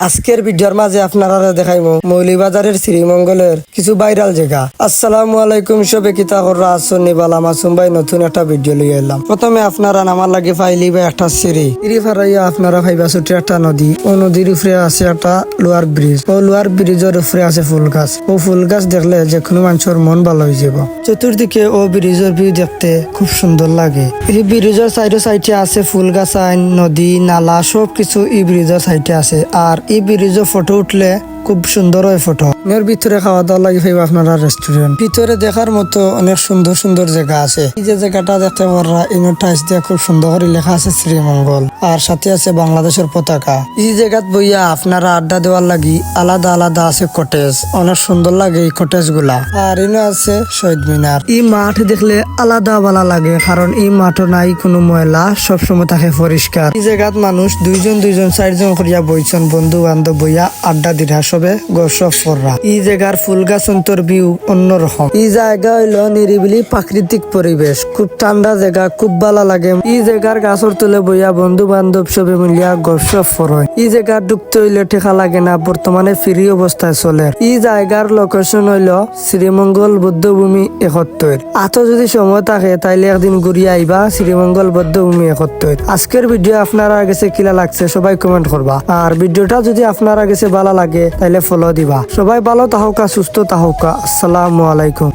আজকের ভিডিওর মাঝে আপনারা দেখাইব মৌলিবাজারের শ্রীমঙ্গলের কিছু ভাইরাল জায়গা। আসসালামু আলাইকুম, সবে কিতা কররা আসনি ভাই, নতুন একটা ভিডিও লিয়ে এলাম। প্রথমে আপনারা নামার লাগে ফাইলি বা একটা সিঁড়ি। সিঁড়ি ফারাইয়া আপনারা ফাইবা ছোট একটা নদী। ও নদীর উপরে আছে একটা লোয়ার ব্রিজ। ও লোয়ার ব্রিজের উপরে আছে ফুল গাছ। ও ফুল গাছ দেখলে যে কোনো মানুষের মন ভালো হয়ে যাব। চতুর্দিকে ও ব্রিজের ভিউ দেখতে খুব সুন্দর লাগে। এই ব্রিজের সাইডে সাইডে আছে ফুল গাছ, আইন, নদী, নালা সব কিছু এই ব্রিজের সাইডে আছে। আর এই ব্রিজের ফটো উঠলে খুব সুন্দর হয় ফটো এর ভিতরে খাওয়া দাওয়া লাগে ভাইবা আপনারা রেস্টুরেন্ট ভিতরে দেখার মতো অনেক সুন্দর সুন্দর জায়গা আছে। এই যে জায়গাটা দেখতে পাররা ইনোর টাইস দিয়ে খুব সুন্দর করে লেখা আছে শ্রীমঙ্গল। আর সাথে আছে বাংলাদেশের পতাকা। এই জায়গাত বইয়া আপনারা আড্ডা দেওয়ার লাগি আলাদা আলাদা আছে কটেজ অনেক সুন্দর লাগে এই কটেজগুলা। আর ইনো আছে শহীদ মিনার। এই মাঠ দেখলে আলাদা ভালো লাগে, কারণ এই মাঠও নাই, কোনো ময়লা, সবসময় থাকে পরিষ্কার। এই জায়গাত মানুষ দুইজন দুইজন চারজন করিয়া বইছেন বন্ধু বান্ধব বইয়া আড্ডা দিরা সবে গসব কররা এই জায়গার ফুল গাছ অন্তর ভিউ অন্যরকম। এই জায়গা হইল নিরিবিলি প্রাকৃতিক পরিবেশ। খুব ঠান্ডা জায়গা, খুব ভালো লাগে। এই জায়গার গাছর তলে বইয়া বন্ধু বান্ধব সবে মিলিয়া গসব ফরয়। এই জায়গা ঢুকতে হইলে ঠেকা লাগে না, বর্তমানে ফ্রি অবস্থায় চলে। এই জায়গার লোকেশন হইল শ্রীমঙ্গল বৌদ্ধভূমি একত্তর। আতো যদি সময় থাকে, তাইলে একদিন ঘুরিয়ে আইবা শ্রীমঙ্গল বৌদ্ধভূমি একত্তর। আজকের ভিডিও আপনারা গেছে কিলা লাগছে, সবাই কমেন্ট করবা। আর ভিডিওটা যদি আপনারা গেছে ভালো লাগে তাইলে ফলো দিবা। সবাই ভালো তাহকা সুস্থ তাহকা আসসালামু আলাইকুম।